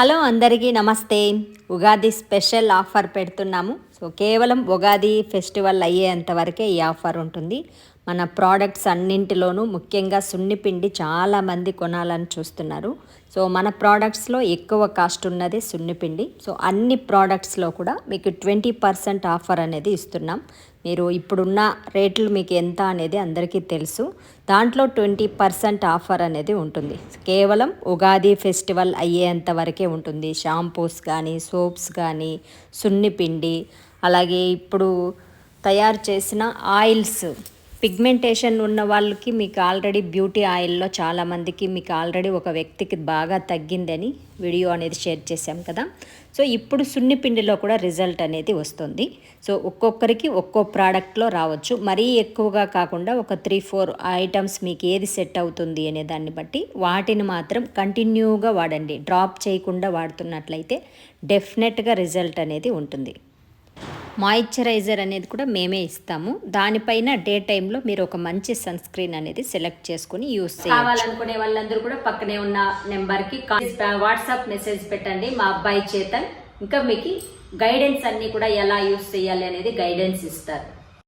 Hello అందరికీ నమస్తే. Ugadi special offer పెడుతున్నాము. సో కేవలం ఉగాది ఫెస్టివల్ అయ్యేంత వరకే ఈ ఆఫర్ ఉంటుంది. మన ప్రోడక్ట్స్ అన్నింటిలోనూ ముఖ్యంగా సున్నిపిండి చాలామంది కొనాలని చూస్తున్నారు. సో మన ప్రోడక్ట్స్లో ఎక్కువ కాస్ట్ ఉన్నది సున్నిపిండి సో అన్ని ప్రోడక్ట్స్లో కూడా మీకు ట్వంటీ పర్సెంట్ ఆఫర్ అనేది ఇస్తున్నాం. మీరు ఇప్పుడున్న రేట్లు మీకు ఎంత అనేది అందరికీ తెలుసు. దాంట్లో ట్వంటీ పర్సెంట్ ఆఫర్ అనేది ఉంటుంది. కేవలం ఉగాది ఫెస్టివల్ అయ్యేంత వరకే ఉంటుంది. షాంపూస్ కానీ సోప్స్ కానీ సున్నిపిండి అలాగే ఇప్పుడు తయారు చేసిన ఆయిల్స్. పిగ్మెంటేషన్ ఉన్న వాళ్ళకి మీకు ఆల్రెడీ బ్యూటీ ఆయిల్లో చాలామందికి మీకు ఆల్రెడీ ఒక వ్యక్తికి బాగా తగ్గిందని వీడియో అనేది షేర్ చేశాం కదా. సో ఇప్పుడు సున్నిపిండిలో కూడా రిజల్ట్ అనేది వస్తుంది. సో ఒక్కొక్కరికి ఒక్కో ప్రోడక్ట్లో రావచ్చు. మరీ ఎక్కువగా కాకుండా ఒక త్రీ ఫోర్ ఐటమ్స్ మీకు ఏది సెట్ అవుతుంది అనే దాన్ని బట్టి వాటిని మాత్రం కంటిన్యూగా వాడండి. డ్రాప్ చేయకుండా వాడుతున్నట్లయితే డెఫినెట్గా రిజల్ట్ అనేది ఉంటుంది. మాయిశ్చరైజర్ అనేది కూడా మేమే ఇస్తాము. దానిపైన డే టైంలో మీరు ఒక మంచి సన్ స్క్రీన్ అనేది సెలెక్ట్ చేసుకుని యూస్ కావాలనుకునే వాళ్ళందరూ కూడా పక్కనే ఉన్న నెంబర్కి వాట్సాప్ మెసేజ్ పెట్టండి. మా అబ్బాయి చేతన్. ఇంకా మీకు గైడెన్స్ అన్ని కూడా ఎలా యూస్ చేయాలి అనేది గైడెన్స్ ఇస్తారు.